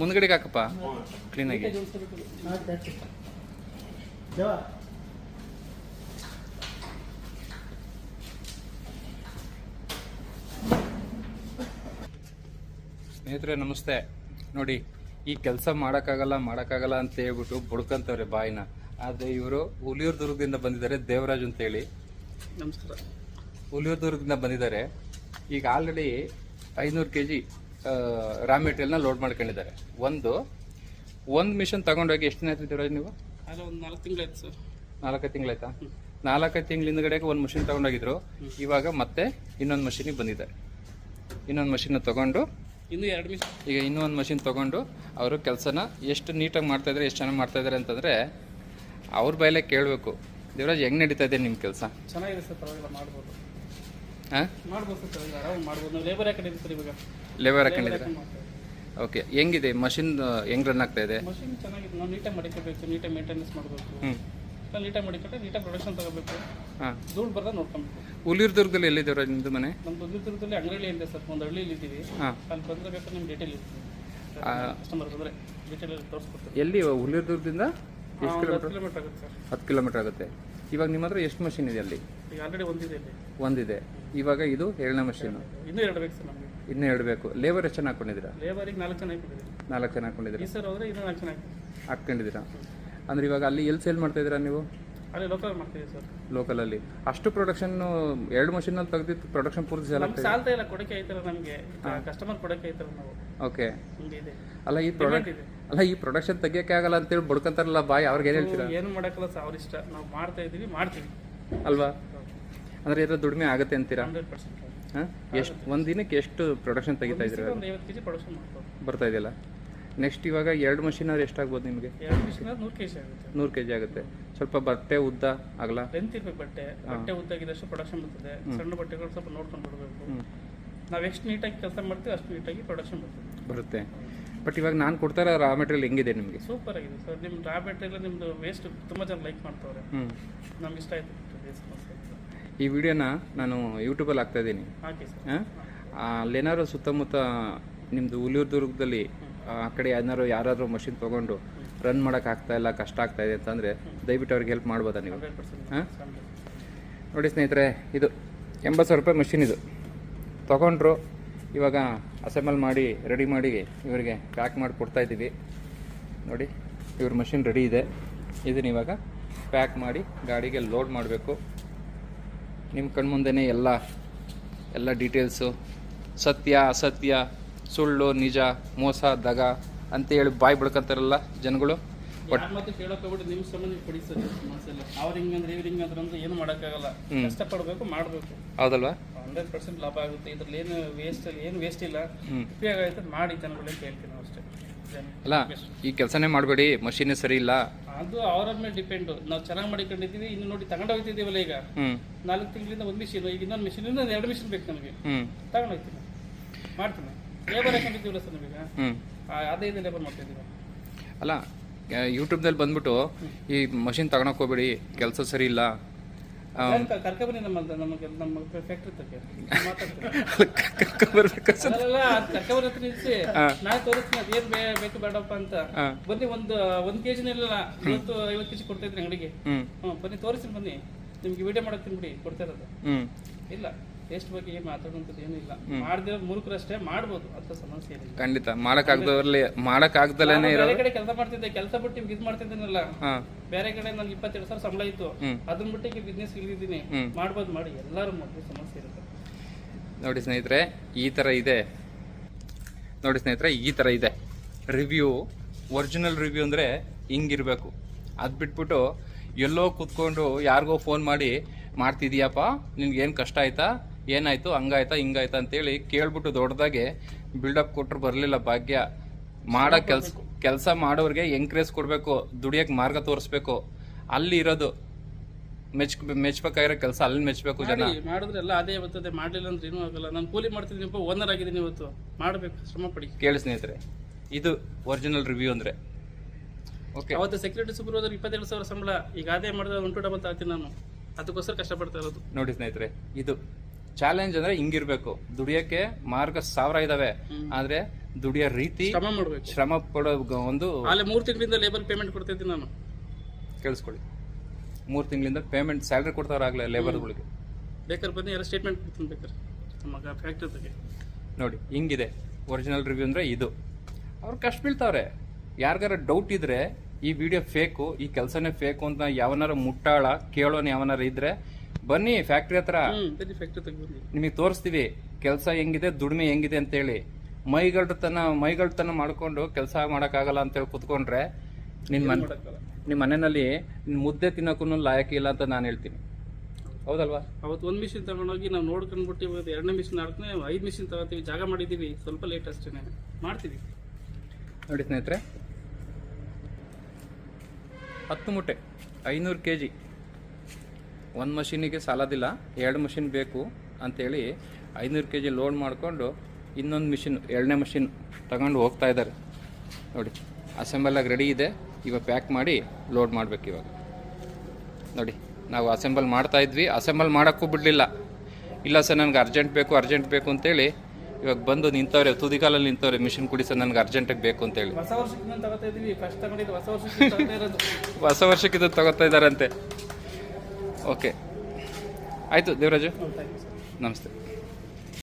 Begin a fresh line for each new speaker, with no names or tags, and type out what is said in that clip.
ಮುಂದ್ಗಡೆಗೆ ಹಾಕಪ್ಪ ಕ್ಲೀನಾಗಿ ಸ್ನೇಹಿತರೆ ನಮಸ್ತೆ. ನೋಡಿ ಈ ಕೆಲಸ ಮಾಡೋಕ್ಕಾಗಲ್ಲ ಮಾಡೋಕ್ಕಾಗಲ್ಲ ಅಂತ ಹೇಳ್ಬಿಟ್ಟು ಬುಡ್ಕಂತವ್ರೆ ಬಾಯಿನ. ಆದರೆ ಇವರು ಹುಲಿಯೂರು ದುರ್ಗದಿಂದ ಬಂದಿದ್ದಾರೆ ದೇವರಾಜ್ ಅಂತೇಳಿ.
ನಮಸ್ಕಾರ.
ಹುಲಿಯೂರು ದುರ್ಗದಿಂದ ಬಂದಿದ್ದಾರೆ. ಈಗ ಆಲ್ರೆಡಿ ಐನೂರು ಕೆ ಜಿ ರಾ ಮೆಟೀರಿಯಲ್ನ ಲೋಡ್ ಮಾಡ್ಕೊಂಡಿದ್ದಾರೆ. ಒಂದು ಒಂದು ಮಿಷನ್ ತಗೊಂಡೋಗಿ ಎಷ್ಟು ದಿನ ಆಯ್ತು ದೇವರಾಜ್ ನೀವು?
ಒಂದು ನಾಲ್ಕು ತಿಂಗಳಾಯ್ತು ಸರ್.
ನಾಲ್ಕೈದು ತಿಂಗಳಾಯ್ತಾ ನಾಲ್ಕೈದು ತಿಂಗಳ ಹಿಂದ್ಗಡೆಗೆ ಒಂದು ಮಷಿನ್ ತಗೊಂಡೋಗಿದ್ರು. ಇವಾಗ ಮತ್ತೆ ಇನ್ನೊಂದು ಮಷಿನಿಗೆ ಬಂದಿದ್ದಾರೆ ಇನ್ನೊಂದು ಮಷಿನ್ ತಗೊಂಡು
ಇನ್ನು ಎರಡು ಮಿಷನ್
ಈಗ ಇನ್ನೂ ಒಂದು ಮಷಿನ್ ತಗೊಂಡು ಅವರು ಕೆಲಸನ ಎಷ್ಟು ನೀಟಾಗಿ ಮಾಡ್ತಾ ಇದ್ದಾರೆ ಎಷ್ಟು ಚೆನ್ನಾಗಿ ಮಾಡ್ತಾ ಇದ್ದಾರೆ ಅಂತಂದರೆ ಅವ್ರ ಬಾಯಲ್ಲೇ ಕೇಳಬೇಕು. ದೇವರಾಜ್ ಹೆಂಗೆ ನಡೀತಾ ಇದೆ ನಿಮ್ಮ ಕೆಲಸ?
ಚೆನ್ನಾಗಿದೆ ಸರ್ ಪರವಾಗಿಲ್ಲ ಮಾಡ್ಬೋದು.
ಹಾಂ?
ಲೇಬರ್
ಹಾಕೊಂಡಿದ್ದೀರಾ ಓಕೆ ಹೆಂಗಿದೆ? ಮಷಿನ್ ಹೆಂಗ್ ರನ್ ಆಗ್ತಾ ಇದೆ?
ಮಷಿನ್ ಚೆನ್ನಾಗಿದೆ. ನಾವು ನೀಟಾಗಿ ಮಡಿಕೋಬೇಕು ನೀಟಾಗಿ ಮೇಂಟೆನೆನ್ಸ್ ಮಾಡಬೇಕು
ಹ್ಞೂ
ನೀಟಾಗಿ ಮಡಿಕೊಂಡ್ರೆ ನೀಟಾಗಿ ಪ್ರೊಡಕ್ಷನ್ ತಗೋಬೇಕು.
ಹಾಂ.
ಧೂಳು ಬರ್ದ ನೋಡ್ಕೊಬೇಕು.
ಹುಲಿರ್ ದುರ್ಗದಲ್ಲಿ ಎಲ್ಲಿ ನಿಮ್ಮದು ಮನೆ?
ನಮ್ಮ ದುರ್ಗದಲ್ಲಿ ಅಂಗಡಿ ಇದೆ ಸರ್. ಒಂದು ಹಳ್ಳಿಯಲ್ಲಿ ಇದ್ದೀವಿ.
ಹಾಂ.
ಅಲ್ಲಿ ಬಂದರೆ ಬೇಕಾದ್ರೆ ನಿಮ್ಮ ಡೀಟೇಲ್ ಇರ್ತೀವಿ ಕಸ್ಟಮರ್ ಬಂದರೆ ಡೀಟೇಲ್ ತೋರಿಸ್ಕೊಡ್ತೀವಿ.
ಎಲ್ಲಿ ದುರ್ಗದಿಂದ ಎಷ್ಟು ಕಿಲೋಮೀಟರ್
ಆಗುತ್ತೆ ಸರ್.
ಹತ್ತು ಕಿಲೋಮೀಟರ್ ಆಗುತ್ತೆ. ಇವಾಗ ನಿಮ್ಮ ಹತ್ರ ಎಷ್ಟು ಮಷಿನ್ ಇದೆ ಅಲ್ಲಿ?
ಈಗ ಆಲ್ರೆಡಿ ಒಂದಿದೆ ಇಲ್ಲಿ.
ಒಂದಿದೆ. ಇವಾಗ ಇದು ಏಳನೇ ಮಷೀನು
ಇನ್ನೂ ಎರಡು ಬೇಕು ಸರ್ ನಮಗೆ.
ಇನ್ನೂ ಎರಡು ಬೇಕು. ಲೇಬರ್ ಎಷ್ಟು ಜನ ಹಾಕೊಂಡಿದ್ದೀರಾ?
ಲೇಬರಿಗೆ ನಾಲ್ಕು ಜನ ಹಾಕಿದ್ದೀವಿ.
ನಾಲ್ಕು ಜನ ಹಾಕೊಂಡಿದ್ದೀರಾ?
ಈ ಸರ್ ಹೋದರೆ ಇನ್ನೂ ನಾಲ್ಕು ಜನ
ಹಾಕ್ಕೊಂಡಿದ್ದೀರಾ ಅಂದ್ರೆ ಇವಾಗ ಅಲ್ಲಿ ಎಲ್ಲಿ ಸೇಲ್ ಮಾಡ್ತಾ ಇದ್ದೀರಾ ನೀವು?
ಅಲ್ಲಿ ಲೋಕಲ್ ಮಾಡ್ತೀವಿ ಸರ್.
ಲೋಕಲಲ್ಲಿ ಅಷ್ಟು ಪ್ರೊಡಕ್ಷನ್ ಎರಡು ಮಷೀನಲ್ಲಿ ತೆಗೆದಿತ್ತು ಪ್ರೊಡಕ್ಷನ್ ಪೂರ್ತಿ ಸೇಲ್
ನಮ್ಗೆ ಸಾಲ್ತಾ ಇಲ್ಲ ಕೊಡಕ್ಕೆ ಐತಲ್ಲ ನಮಗೆ. ಕಸ್ಟಮರ್ ಕೊಡಕ್ಕೆ ಐತಲ್ಲ ನಾವು.
ಓಕೆ
ಹಿಂಗೆ ಇದೆ.
ಅಲ್ಲ ಈ ಪ್ರಾಡಕ್ಟ್
ಇದೆ.
ಅಲ್ಲ ಈ ಪ್ರೊಡಕ್ಷನ್ ತೆಗಿಯಕ್ಕೆ ಆಗಲ್ಲ ಅಂತೇಳಿ ಬಡ್ಕೊಂತಾರಲ್ಲ ಬಾಯ್ ಅವ್ರಿಗೆ ಏನು ಹೇಳ್ತೀರಾ?
ಏನು ಮಾಡಕ್ಕಲ್ಲ ಸರ್ ಅವ್ರ ಇಷ್ಟ ನಾವು ಮಾಡ್ತಾ ಇದೀವಿ ಮಾಡ್ತೀವಿ.
ಅಲ್ವಾ? ಅಂದ್ರೆ ಇದರ ದುಡಿಮೆ ಆಗುತ್ತೆ ಅಂತೀರಾ? ಹಾಂ? ಎಷ್ಟು ಒಂದು ದಿನಕ್ಕೆ ಎಷ್ಟು ಪ್ರೊಡಕ್ಷನ್ ತೆಗಿತಾ ಇದ್ದೀರಾ?
ಒಂದು ಐವತ್ತು ಕೆ ಜಿ ಪ್ರೊಡಕ್ಷನ್ ಮಾಡ್ಬೋದು.
ಬರ್ತಾ ಇದೆಯಲ್ಲ? ನೆಕ್ಸ್ಟ್ ಇವಾಗ ಎರಡು ಮಷೀನ್ ಆದ್ರೆ ಎಷ್ಟಾಗ್ಬೋದು ನಿಮಗೆ?
ಎರಡು ಮಿಷಿನ್ ನೂರು ಕೆಜಿ ಆಗುತ್ತೆ.
ನೂರು ಕೆ ಜಿ ಆಗುತ್ತೆ. ಸ್ವಲ್ಪ ಬಟ್ಟೆ ಉದ್ದ ಆಗಲ್ಲ
ಲೆಂತ್ ಇರ್ಬೇಕು ಬಟ್ಟೆ. ಬಟ್ಟೆ ಉದ್ದಾಗಿದ್ದಷ್ಟು ಪ್ರೊಡಕ್ಷನ್ ಬರ್ತದೆ. ಸಣ್ಣ ಬಟ್ಟೆಗಳು ಸ್ವಲ್ಪ ನೋಡ್ಕೊಂಡು ಬಿಡಬೇಕು. ನಾವು ಎಷ್ಟು ನೀಟಾಗಿ ಕೆಲಸ ಮಾಡ್ತೀವಿ ಅಷ್ಟು ನೀಟಾಗಿ ಪ್ರೊಡಕ್ಷನ್ ಬರ್ತದೆ.
ಬರುತ್ತೆ. ಬಟ್ ಇವಾಗ ನಾನು ಕೊಡ್ತಾರ ರಾ ಮೆಟೀರಿಯಲ್ ಹೆಂಗಿದೆ ನಿಮಗೆ?
ಸೂಪರ್ ಆಗಿದೆ ಸರ್. ನಿಮ್ಮ ರಾ ಮೆಟೀರಿಯಲ್ ನಿಮ್ಮದು ವೇಸ್ಟ್ ತುಂಬ ಜನ ಲೈಕ್ ಮಾಡ್ತಾವ್ರೆ. ನಮ್ಗೆ ಇಷ್ಟ ಆಯ್ತು ವೇಸ್ಟ್ ಮಾಡ್ತಾರೆ.
ಈ ವಿಡಿಯೋನ ನಾನು ಯೂಟ್ಯೂಬಲ್ಲಿ ಹಾಕ್ತಾ ಇದ್ದೀನಿ. ಅಲ್ಲೇನಾದ್ರು ಸುತ್ತಮುತ್ತ ನಿಮ್ಮದು ಹುಲಿಯೂರು ದುರ್ಗದಲ್ಲಿ ಆ ಕಡೆ ಏನಾದ್ರು ಯಾರಾದರೂ ಮಷಿನ್ ತೊಗೊಂಡು ರನ್ ಮಾಡೋಕೆ ಆಗ್ತಾ ಇಲ್ಲ ಕಷ್ಟ ಆಗ್ತಾ ಇದೆ ಅಂತಂದರೆ ದಯವಿಟ್ಟು ಅವ್ರಿಗೆ ಹೆಲ್ಪ್ ಮಾಡ್ಬೋದಾ ನೀವು? ಹಾಂ? ನೋಡಿ ಸ್ನೇಹಿತರೆ ಇದು ಎಂಬತ್ತು ಸಾವಿರ ರೂಪಾಯಿ ಮಷಿನ್ ಇದು. ತೊಗೊಂಡ್ರು ಇವಾಗ ಅಸೆಂಬಲ್ ಮಾಡಿ ರೆಡಿ ಮಾಡಿ ಇವರಿಗೆ ಪ್ಯಾಕ್ ಮಾಡಿ ಕೊಡ್ತಾ ಇದ್ದೀವಿ. ನೋಡಿ ಇವ್ರ ಮಷಿನ್ ರೆಡಿ ಇದೆ. ಇದನ್ನ ಇವಾಗ ಪ್ಯಾಕ್ ಮಾಡಿ ಗಾಡಿಗೆ ಲೋಡ್ ಮಾಡಬೇಕು. ನಿಮ್ಮ ಕಣ್ಮುಂದೆನೇ ಎಲ್ಲ ಎಲ್ಲ ಡೀಟೇಲ್ಸು ಸತ್ಯ ಅಸತ್ಯ ಸುಳ್ಳು ನಿಜ ಮೋಸ ದಗ ಅಂತೇಳಿ ಬಾಯಿ ಬಿಡ್ಕೊಂತಾರಲ್ಲ ಜನಗಳು.
ಒಟ್ಟು ಮತ್ತೆ ಕೇಳಕ್ ಹೋಗ್ಬಿಟ್ಟು ನಿಮ್ಮ ಸಂಬಂಧ ಕೊಡಿ ಸರ್ ಮನಸ್ಸೆಲ್ಲ. ಅವ್ರ ಹಿಂಗಂದ್ರೆ ಇವ್ರ ಹಿಂಗಂದ್ರೆ ಅಂದ್ರೆ ಏನು ಮಾಡೋಕ್ಕಾಗಲ್ಲ.
ಹ್ಮ್.
ಕಷ್ಟಪಡಬೇಕು ಮಾಡಬೇಕು.
ಹೌದಲ್ವಾ?
ಹಂಡ್ರೆಡ್ ಪರ್ಸೆಂಟ್ ಲಾಭ ಆಗುತ್ತೆ. ಇದ್ರಲ್ಲಿ ಏನು ವೇಸ್ಟ್ ಏನು ವೇಸ್ಟ್ ಇಲ್ಲ.
ಹ್ಞೂ
ಉಪಯೋಗ ಆಯ್ತು ಮಾಡಿ ಜನಗಳಿಗೆ ಕೇಳ್ತೀನಿ ನಾವು ಅಷ್ಟೇ. ಜನ.
ಅಲ್ಲ ಈ ಕೆಲಸನೇ ಮಾಡಬೇಡಿ. ಮಷೀನೇ ಸರಿ ಇಲ್ಲ.
ಅದು ಅವರ ಮೇಲೆ ಡಿಪೆಂಡ್ ನಾವು ಚೆನ್ನಾಗಿ ಮಾಡಿಕೊಂಡಿದ್ದೀವಿ ಇನ್ನು ನೋಡಿ ತಗೊಂಡು ಹೋಗ್ತಿದ್ದೀವಲ್ಲ ಈಗ. ನಾಲ್ಕು ತಿಂಗಳಿಂದ ಒಂದು ಮಿಷಿನ್ ಈಗ ಇನ್ನೊಂದು ಮಿಷಿನ್ ಇನ್ನೊಂದು ಎರಡು ಮಿಷಿನ್ ಬೇಕು ನಮಗೆ. ತಗೊಂಡು ಹೋಗ್ತೀನಿ. ಮಾಡ್ತೀನಿ. ಲೇಬರ್ ಹಾಕೊಂಡಿದ್ದೀವಲ್ಲ ಸರ್ ನಮಗೆ ಅದೇ ಇದೆ ಲೇಬರ್ ಮಾಡ್ತಿದ್ದೀವಿ
ಅಲ್ಲ ಯೂಟ್ಯೂಬ್ನಲ್ಲಿ ಬಂದ್ಬಿಟ್ಟು ಈ ಮಷಿನ್ ತಗೊಳಕ್ ಹೋಗ್ಬೇಡಿ ಕೆಲಸ ಸರಿ ಇಲ್ಲ
ಕರ್ಕೊಬನ್ನಿ ನಮ್ಮ ನಮಗೆ ನಮ್ಮ ಫ್ಯಾಕ್ಟ್ರಿ ತಕ್ಕೆ
ಬರ್ಬೇಕು ಸರ್.
ಅಲ್ಲಲ್ಲ ಕರ್ಕೊಬರ್ ಹತ್ರ ನಿಲ್ಸಿ. ನಾ ತೋರಿಸ್ತೀನಿ ಅದೇನ್ ಬೇಕು ಬೇಡಪ್ಪ ಅಂತ. ಬನ್ನಿ ಒಂದು ಒಂದ್ ಕೆಜಿ ಇಲ್ಲ ಇವತ್ತು ಐವತ್ತು ಕೆಜಿ ಕೊಡ್ತಾ ಇದ್ರಿ ಅಂಗಡಿಗೆ.
ಹ್ಮ್.
ಬನ್ನಿ ತೋರಿಸ್ತೀನಿ ಬನ್ನಿ. ನಿಮ್ಗೆ ವಿಡಿಯೋ ಮಾಡಕ್ಕೆ ಬಿಡಿ ಕೊಡ್ತಾ ಇರೋದು. ಇಲ್ಲ. ಎಷ್ಟು ಬಗ್ಗೆ ಏನು ಮಾತಾಡುವಂಥದ್ದು ಏನೂ ಇಲ್ಲ. ಮಾಡ್ದಿರೋ ಮೂರ್ಖರಷ್ಟೇ ಮಾಡ್ಬೋದು ಅಂತ ಸಮಸ್ಯೆ ಏನಿಲ್ಲ
ಖಂಡಿತ. ಮಾಡಕ್ಕಾಗ್ದವ್ರಲ್ಲಿ ಮಾಡಕ್ಕಾಗ್ದಲೇನೆ
ಬೇರೆ ಕಡೆ ಕೆಲಸ ಮಾಡ್ತಿದ್ದೆ ಕೆಲಸ ಬಿಟ್ಟು ನಿಮ್ಗೆ ಇದು ಮಾಡ್ತಿದ್ದೀನಲ್ಲ? ಬೇರೆ ಕಡೆ ನನ್ಗೆ ಇಪ್ಪತ್ತೆರಡು ಸಾವಿರ ಸಂಬಳ ಇತ್ತು. ಅದನ್ನ ಬಿಟ್ಟು ಈಗ ಬಿಸ್ನೆಸ್ ಇಳಿದಿದ್ದೀನಿ. ಮಾಡ್ಬೋದು ಮಾಡಿ. ಎಲ್ಲರೂ ಮೊದಲು ಸಮಸ್ಯೆ ಇರುತ್ತೆ.
ನೋಡಿ ಸ್ನೇಹಿತರೆ ಈ ತರ ಇದೆ. ನೋಡಿ ಸ್ನೇಹಿತರೆ ಈ ತರ ಇದೆ. ರಿವ್ಯೂ ಒರಿಜಿನಲ್ ರಿವ್ಯೂ ಅಂದರೆ ಹಿಂಗಿರಬೇಕು. ಅದು ಬಿಟ್ಬಿಟ್ಟು ಎಲ್ಲೋ ಕೂತ್ಕೊಂಡು ಯಾರಿಗೋ ಫೋನ್ ಮಾಡಿ ಮಾಡ್ತಿದೀಯಪ್ಪ? ನಿನ್ಗೇನು ಕಷ್ಟ ಆಯ್ತಾ? ಏನಾಯ್ತು? ಹಂಗಾಯ್ತಾ ಹಿಂಗಾಯ್ತಾ ಅಂತೇಳಿ ಕೇಳ್ಬಿಟ್ಟು ದೊಡ್ಡದಾಗೆ ಬಿಲ್ಡಪ್ ಕೊಟ್ಟರು ಬರಲಿಲ್ಲ ಭಾಗ್ಯ. ಮಾಡೋ ಕೆಲ್ಸ ಕೆಲಸ ಮಾಡೋರಿಗೆ ಎಂಕರೇಜ್ ಕೊಡಬೇಕು ದುಡಿಯೋಕೆ ಮಾರ್ಗ ತೋರಿಸ್ಬೇಕು. ಅಲ್ಲಿ ಇರೋದು. ಮೆಚ್ ಮೆಚ್ಬೇಕಾಗಿರೋ ಕೆಲಸ ಅಲ್ಲಿ ಮೆಚ್ಚಬೇಕು ಜನ.
ಮಾಡಿ ಮಾಡಿದ್ರೆ ಎಲ್ಲ ಅದೇ ಬರ್ತದೆ. ಮಾಡ್ಲಿಲ್ಲ ಅಂದ್ರೆ ಏನೂ ಆಗಲ್ಲ. ನಾನು ಕೂಲಿ ಮಾಡ್ತಿದ್ದೀನಿ ಓನರ್ ಆಗಿದ್ದೀನಿ ಇವತ್ತು. ಮಾಡಬೇಕು ಶ್ರಮ ಪಡಿ.
ಕೇಳಿ ಸ್ನೇಹಿತರೆ ಇದು ಒರಿಜಿನಲ್ ರಿವ್ಯೂ ಅಂದರೆ. ಓಕೆ
ಅವತ್ತು ಸೆಕ್ಯೂರಿಟಿ ಸೂಪರ್ವೈಸರ್ ಇಪ್ಪತ್ತೆರಡು ಸಾವಿರ ಸಂಬಳ ಈಗ ಅದೇ ಮಾಡಿದ್ರೆ ಉಂಟು ಡಬ್ಬ ಡಬಲ್ ತರ್ತೀನಿ ನಾನು. ಅದಕ್ಕೋಸ್ಕರ ಕಷ್ಟಪಡ್ತಾ ಇರೋದು.
ನೋಡಿ ಸ್ನೇಹಿತರೆ ಇದು ಚಾಲೆಂಜ್ ಅಂದ್ರೆ ಹಿಂಗಿರ್ಬೇಕು. ದುಡಿಯಕ್ಕೆ ಮಾರ್ಗ ಸಾವಿರ ಇದಾವೆ. ಆದ್ರೆ ದುಡಿಯೋ ರೀತಿ
ಶ್ರಮ ಮಾಡ್ಬೇಕು.
ಶ್ರಮ ಪಡೋ ಒಂದು
ಅಲ್ಲೇ ಮೂರು ತಿಂಗಳಿಂದ ಲೇಬರ್ ಪೇಮೆಂಟ್ ಕೊಡ್ತಾ ಇದ್ದೀನಿ ನಾನು.
ಕೇಳಿಸ್ಕೊಳ್ಳಿ. ಮೂರು ತಿಂಗಳಿಂದ ಪೇಮೆಂಟ್ ಸ್ಯಾಲ್ರಿ ಕೊಡ್ತಾರಾಗ್ಲೇ ಲೇಬರ್ಗಳಿಗೆ
ಬೇಕಾದ್ರೆ ಬನ್ನಿ ಎಲ್ಲ ಸ್ಟೇಟ್ಮೆಂಟ್ ಕೊಡ್ತೀನಿ ಬೇಕಾದ್ರೆ. ನಮ್ಮ ಫ್ಯಾಕ್ಟ್ರಿ
ನೋಡಿ ಹಿಂಗಿದೆ. ಒರಿಜಿನಲ್ ರಿವ್ಯೂ ಅಂದ್ರೆ ಇದು. ಅವ್ರು ಕಷ್ಟ ಬೀಳ್ತಾವ್ರೆ. ಯಾರಿಗಾರ ಡೌಟ್ ಇದ್ರೆ ಈ ವಿಡಿಯೋ ಫೇಕು ಈ ಕೆಲಸನೇ ಫೇಕು ಅಂತ ಯಾವನಾರ ಮುಟ್ಟಾಳ ಕೇಳೋನ್ ಯಾವನಾರ ಇದ್ರೆ ಬನ್ನಿ ಫ್ಯಾಕ್ಟ್ರಿ ಹತ್ರ.
ಬನ್ನಿ ಫ್ಯಾಕ್ಟ್ರಿ ಬನ್ನಿ.
ನಿಮಗೆ ತೋರಿಸ್ತೀವಿ ಕೆಲಸ ಹೆಂಗಿದೆ ದುಡಿಮೆ ಹೆಂಗಿದೆ ಅಂತೇಳಿ. ಮೈಗಳ್ತನ ಮೈಗಳ್ತನ ಮಾಡ್ಕೊಂಡು ಕೆಲಸ ಮಾಡೋಕ್ಕಾಗಲ್ಲ ಅಂತೇಳಿ ಕುತ್ಕೊಂಡ್ರೆ ನಿನ್ನ ಮನೆ ನಿಮ್ಮ ಮನೆಯಲ್ಲಿ ನಿಮ್ಮ ಮುದ್ದೆ ತಿನ್ನೋಕ್ಕೂ ಲಾಯಕ್ ಇಲ್ಲ ಅಂತ ನಾನು ಹೇಳ್ತೀನಿ. ಹೌದಲ್ವಾ?
ಅವತ್ತು ಒಂದು ಮಿಷಿನ್ ತಗೊಂಡೋಗಿ ನಾವು ನೋಡ್ಕೊಂಡ್ಬಿಟ್ಟು ಇವತ್ತು ಎರಡನೇ ಮಿಷಿನ್ ಆಡ್ತಾನೆ ಐದು ಮಿಷಿನ್ ತಗೋತೀವಿ. ಜಾಗ ಮಾಡಿದ್ದೀವಿ. ಸ್ವಲ್ಪ ಲೇಟ್ ಅಷ್ಟೇ ಮಾಡ್ತೀವಿ.
ನೋಡಿ ಸ್ನೇಹಿತರೆ ಹತ್ತು ಮೂಟೆ ಐನೂರು ಕೆ ಜಿ ಒಂದು ಮಷೀನಿಗೆ ಸಾಲದಿಲ್ಲ ಎರಡು ಮಷಿನ್ ಬೇಕು ಅಂಥೇಳಿ ಐನೂರು ಕೆ ಜಿ ಲೋಡ್ ಮಾಡಿಕೊಂಡು ಇನ್ನೊಂದು ಮಿಷಿನ್ ಎರಡನೇ ಮಷಿನ್ ತಗೊಂಡು ಹೋಗ್ತಾ ಇದ್ದಾರೆ. ನೋಡಿ ಅಸೆಂಬಲ್ ಆಗಿ ರೆಡಿ ಇದೆ. ಇವಾಗ ಪ್ಯಾಕ್ ಮಾಡಿ ಲೋಡ್ ಮಾಡಬೇಕು ಇವಾಗ. ನೋಡಿ ನಾವು ಅಸೆಂಬಲ್ ಮಾಡ್ತಾ ಇದ್ವಿ. ಅಸೆಂಬಲ್ ಮಾಡೋಕ್ಕೂ ಬಿಡಲಿಲ್ಲ. ಇಲ್ಲ ಸರ್ ನನಗೆ ಅರ್ಜೆಂಟ್ ಬೇಕು ಅರ್ಜೆಂಟ್ ಬೇಕು ಅಂತೇಳಿ ಇವಾಗ ಬಂದು ನಿಂತವ್ರೆ ತುದಿಕಾಲಲ್ಲಿ ನಿಂತವ್ರೆ ಮಿಷಿನ್ ಕುಡಿ ಸರ್ ನನಗೆ ಅರ್ಜೆಂಟಾಗಿ ಬೇಕು ಅಂತೇಳಿ.
ಹೊಸ ವರ್ಷಕ್ಕಿಂತ ತಗೋತಾ
ಇದ್ದಾರಂತೆ. ಓಕೆ. ಆಯಿತು ದೇವರಾಜು. ನಮಸ್ತೆ.